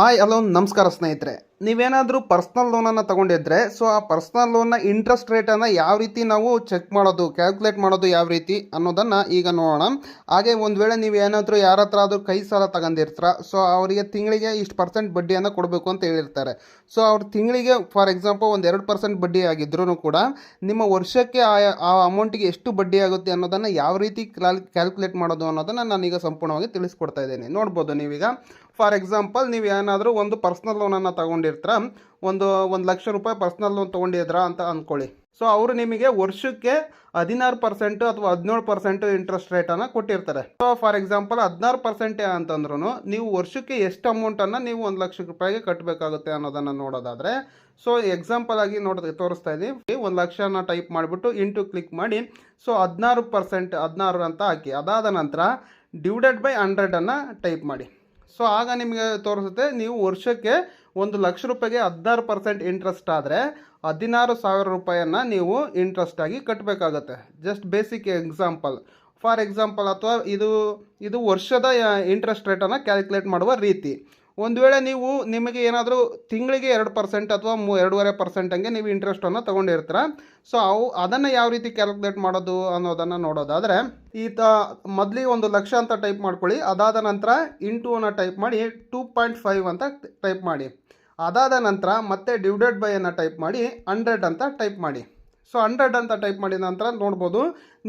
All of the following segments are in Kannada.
ಹಾಯ್ ಹಲೋ ನಮಸ್ಕಾರ ಸ್ನೇಹಿತರೆ. ನೀವೇನಾದರೂ ಪರ್ಸ್ನಲ್ ಲೋನನ್ನು ತೊಗೊಂಡಿದ್ರೆ ಸೊ ಆ ಪರ್ಸ್ನಲ್ ಲೋನ್ನ ಇಂಟ್ರೆಸ್ಟ್ ರೇಟನ್ನು ಯಾವ ರೀತಿ ನಾವು ಚೆಕ್ ಮಾಡೋದು ಕ್ಯಾಲ್ಕುಲೇಟ್ ಮಾಡೋದು ಯಾವ ರೀತಿ ಅನ್ನೋದನ್ನು ಈಗ ನೋಡೋಣ. ಹಾಗೆ ಒಂದು ವೇಳೆ ನೀವು ಏನಾದರೂ ಯಾರ ಹತ್ರ ಆದರೂ ಕೈ ಸಾಲ ತಗೊಂಡಿರ್ತೀರ ಸೊ ಅವರಿಗೆ ತಿಂಗಳಿಗೆ ಇಷ್ಟು ಪರ್ಸೆಂಟ್ ಬಡ್ಡಿಯನ್ನು ಕೊಡಬೇಕು ಅಂತ ಹೇಳಿರ್ತಾರೆ. ಸೊ ಅವ್ರ ತಿಂಗಳಿಗೆ ಫಾರ್ ಎಕ್ಸಾಂಪಲ್ ಒಂದು ಎರಡು ಪರ್ಸೆಂಟ್ ಬಡ್ಡಿ ಆಗಿದ್ರೂ ಕೂಡ ನಿಮ್ಮ ವರ್ಷಕ್ಕೆ ಆ ಅಮೌಂಟಿಗೆ ಎಷ್ಟು ಬಡ್ಡಿ ಆಗುತ್ತೆ ಅನ್ನೋದನ್ನು ಯಾವ ರೀತಿ ಕ್ಯಾಲ್ಕುಲೇಟ್ ಮಾಡೋದು ಅನ್ನೋದನ್ನು ನಾನೀಗ ಸಂಪೂರ್ಣವಾಗಿ ತಿಳಿಸ್ಕೊಡ್ತಾ ಇದ್ದೀನಿ. ನೋಡ್ಬೋದು ನೀವೀಗ. ಫಾರ್ ಎಕ್ಸಾಂಪಲ್ ನೀವು ಏನಾದರೂ ಒಂದು ಪರ್ಸ್ನಲ್ ಲೋನನ್ನು ತಗೊಂಡಿರ್ತೀರ ಒಂದು ಒಂದು ಲಕ್ಷ ರೂಪಾಯಿ ಪರ್ಸ್ನಲ್ ಲೋನ್ ತೊಗೊಂಡಿದ್ರಾ ಅಂತ ಅಂದ್ಕೊಳ್ಳಿ ಸೊ ಅವರು ನಿಮಗೆ ವರ್ಷಕ್ಕೆ ಹದಿನಾರು ಪರ್ಸೆಂಟು ಅಥವಾ ಹದಿನೇಳು ಪರ್ಸೆಂಟು ಇಂಟ್ರೆಸ್ಟ್ ರೇಟನ್ನು ಕೊಟ್ಟಿರ್ತಾರೆ. ಸೊ ಫಾರ್ ಎಕ್ಸಾಂಪಲ್ ಹದಿನಾರು ಪರ್ಸೆಂಟೇ ಅಂತಂದ್ರೂ ನೀವು ವರ್ಷಕ್ಕೆ ಎಷ್ಟು ಅಮೌಂಟನ್ನು ನೀವು ಒಂದು ಲಕ್ಷ ರೂಪಾಯಿಗೆ ಕಟ್ಟಬೇಕಾಗುತ್ತೆ ಅನ್ನೋದನ್ನು ನೋಡೋದಾದರೆ ಸೊ ಎಕ್ಸಾಂಪಲ್ ಆಗಿ ನೋಡೋದಕ್ಕೆ ತೋರಿಸ್ತಾ ಇದ್ದೀವಿ ಒಂದು ಲಕ್ಷನ ಟೈಪ್ ಮಾಡಿಬಿಟ್ಟು ಇಂಟು ಕ್ಲಿಕ್ ಮಾಡಿ ಸೊ ಹದಿನಾರು ಪರ್ಸೆಂಟ್ ಹದಿನಾರು ಅಂತ ಹಾಕಿ. ಅದಾದ ನಂತರ ಡಿವೈಡೆಡ್ ಬೈ ಹಂಡ್ರೆಡನ್ನು ಟೈಪ್ ಮಾಡಿ. ಸೊ ಆಗ ನಿಮಗೆ ತೋರಿಸುತ್ತೆ, ನೀವು ವರ್ಷಕ್ಕೆ ಒಂದು ಲಕ್ಷ ರೂಪಾಯಿಗೆ ಹದಿನಾರು ಪರ್ಸೆಂಟ್ ಇಂಟ್ರೆಸ್ಟ್ ಆದರೆ ಹದಿನಾರು ಸಾವಿರ ರೂಪಾಯಿಯನ್ನು ನೀವು ಇಂಟ್ರೆಸ್ಟ್ ಆಗಿ ಕಟ್ಟಬೇಕಾಗತ್ತೆ just basic example for example ಅಥವಾ ಇದು ಇದು ವರ್ಷದ ಇಂಟ್ರೆಸ್ಟ್ ರೇಟನ್ನು ಕ್ಯಾಲ್ಕುಲೇಟ್ ಮಾಡುವ ರೀತಿ. ಒಂದು ವೇಳೆ ನೀವು ನಿಮಗೆ ಏನಾದರೂ ತಿಂಗಳಿಗೆ ಎರಡು ಪರ್ಸೆಂಟ್ ಅಥವಾ ಮೂ, ಎರಡೂವರೆ ಪರ್ಸೆಂಟ್ ಹಂಗೆ ನೀವು ಇಂಟ್ರೆಸ್ಟನ್ನು ತೊಗೊಂಡಿರ್ತೀರ. ಸೊ ಅವು, ಅದನ್ನು ಯಾವ ರೀತಿ ಕ್ಯಾಲ್ಕುಲೇಟ್ ಮಾಡೋದು ಅನ್ನೋದನ್ನು ನೋಡೋದಾದರೆ ಈತ ಮೊದಲಿಗೆ ಒಂದು ಲಕ್ಷ ಅಂತ ಟೈಪ್ ಮಾಡ್ಕೊಳ್ಳಿ, ಅದಾದ ನಂತರ ಇಂಟು ಅನ್ನು ಟೈಪ್ ಮಾಡಿ ಟೂ ಪಾಯಿಂಟ್ ಫೈವ್ ಅಂತ ಟೈಪ್ ಮಾಡಿ. ಅದಾದ ನಂತರ ಮತ್ತೆ ಡಿವೈಡೆಡ್ ಬೈ ಅನ್ನು ಟೈಪ್ ಮಾಡಿ ಹಂಡ್ರೆಡ್ ಅಂತ ಟೈಪ್ ಮಾಡಿ. ಸೊ ಹಂಡ್ರೆಡ್ ಅಂತ ಟೈಪ್ ಮಾಡಿದ ನಂತರ ನೋಡ್ಬೋದು,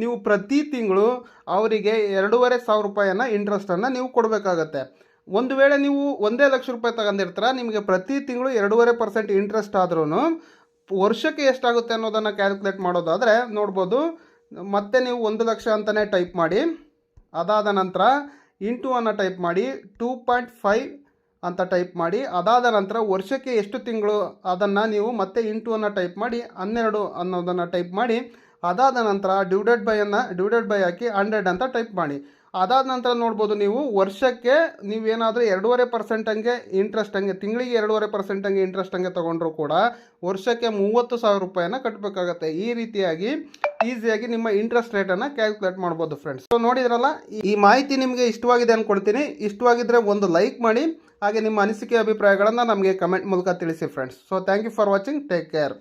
ನೀವು ಪ್ರತಿ ತಿಂಗಳು ಅವರಿಗೆ ಎರಡೂವರೆ ಸಾವಿರ ರೂಪಾಯಿಯನ್ನು ಇಂಟ್ರೆಸ್ಟನ್ನು ನೀವು ಕೊಡಬೇಕಾಗತ್ತೆ. ಒಂದು ವೇಳೆ ನೀವು ಒಂದೇ ಲಕ್ಷ ರೂಪಾಯಿ ತಗೊಂಡಿರ್ತೀರ, ನಿಮಗೆ ಪ್ರತಿ ತಿಂಗಳು ಎರಡೂವರೆ ಪರ್ಸೆಂಟ್ ಇಂಟ್ರೆಸ್ಟ್ ಆದ್ರೂ ವರ್ಷಕ್ಕೆ ಎಷ್ಟಾಗುತ್ತೆ ಅನ್ನೋದನ್ನು ಕ್ಯಾಲ್ಕುಲೇಟ್ ಮಾಡೋದಾದರೆ ನೋಡ್ಬೋದು, ಮತ್ತೆ ನೀವು ಒಂದು ಲಕ್ಷ ಅಂತಲೇ ಟೈಪ್ ಮಾಡಿ, ಅದಾದ ನಂತರ ಇಂಟು ಅನ್ನು ಟೈಪ್ ಮಾಡಿ ಟೂ ಪಾಯಿಂಟ್ ಫೈವ್ ಅಂತ ಟೈಪ್ ಮಾಡಿ, ಅದಾದ ನಂತರ ವರ್ಷಕ್ಕೆ ಎಷ್ಟು ತಿಂಗಳು ಅದನ್ನು ನೀವು ಮತ್ತೆ ಇಂಟು ಅನ್ನು ಟೈಪ್ ಮಾಡಿ, ಹನ್ನೆರಡು ಅನ್ನೋದನ್ನು ಟೈಪ್ ಮಾಡಿ, ಅದಾದ ನಂತರ ಡ್ಯೂಡೆಡ್ ಬೈ ಅನ್ನು, ಡಿವೈಡೆಡ್ ಬೈ ಹಾಕಿ ಹಂಡ್ರೆಡ್ ಅಂತ ಟೈಪ್ ಮಾಡಿ. ಅದಾದ ನಂತರ ನೋಡ್ಬೋದು ನೀವು ವರ್ಷಕ್ಕೆ ನೀವೇನಾದರೂ ಎರಡೂವರೆ ಪರ್ಸೆಂಟ್ ಹಂಗೆ ಇಂಟ್ರೆಸ್ಟ್ ಹಂಗೆ, ತಿಂಗಳಿಗೆ ಎರಡೂವರೆ ಪರ್ಸೆಂಟ್ ಹಂಗೆ ಇಂಟ್ರೆಸ್ಟ್ ಹಂಗೆ ತೊಗೊಂಡ್ರು ಕೂಡ ವರ್ಷಕ್ಕೆ ಮೂವತ್ತು ಸಾವಿರ ರೂಪಾಯಿನ ಕಟ್ಟಬೇಕಾಗತ್ತೆ ಈ ರೀತಿಯಾಗಿ ಈಸಿಯಾಗಿ ನಿಮ್ಮ ಇಂಟ್ರೆಸ್ಟ್ ರೇಟನ್ನು ಕ್ಯಾಲ್ಕುಲೇಟ್ ಮಾಡ್ಬೋದು ಫ್ರೆಂಡ್ಸ್ ಸೊ ನೋಡಿದ್ರಲ್ಲ, ಈ ಮಾಹಿತಿ ನಿಮಗೆ ಇಷ್ಟವಾಗಿದೆ ಅಂದ್ಕೊಳ್ತೀನಿ ಇಷ್ಟವಾಗಿದ್ರೆ ಒಂದು ಲೈಕ್ ಮಾಡಿ, ಹಾಗೆ ನಿಮ್ಮ ಅನಿಸಿಕೆ ಅಭಿಪ್ರಾಯಗಳನ್ನು ನಮಗೆ ಕಮೆಂಟ್ ಮೂಲಕ ತಿಳಿಸಿ friends so thank you for watching take care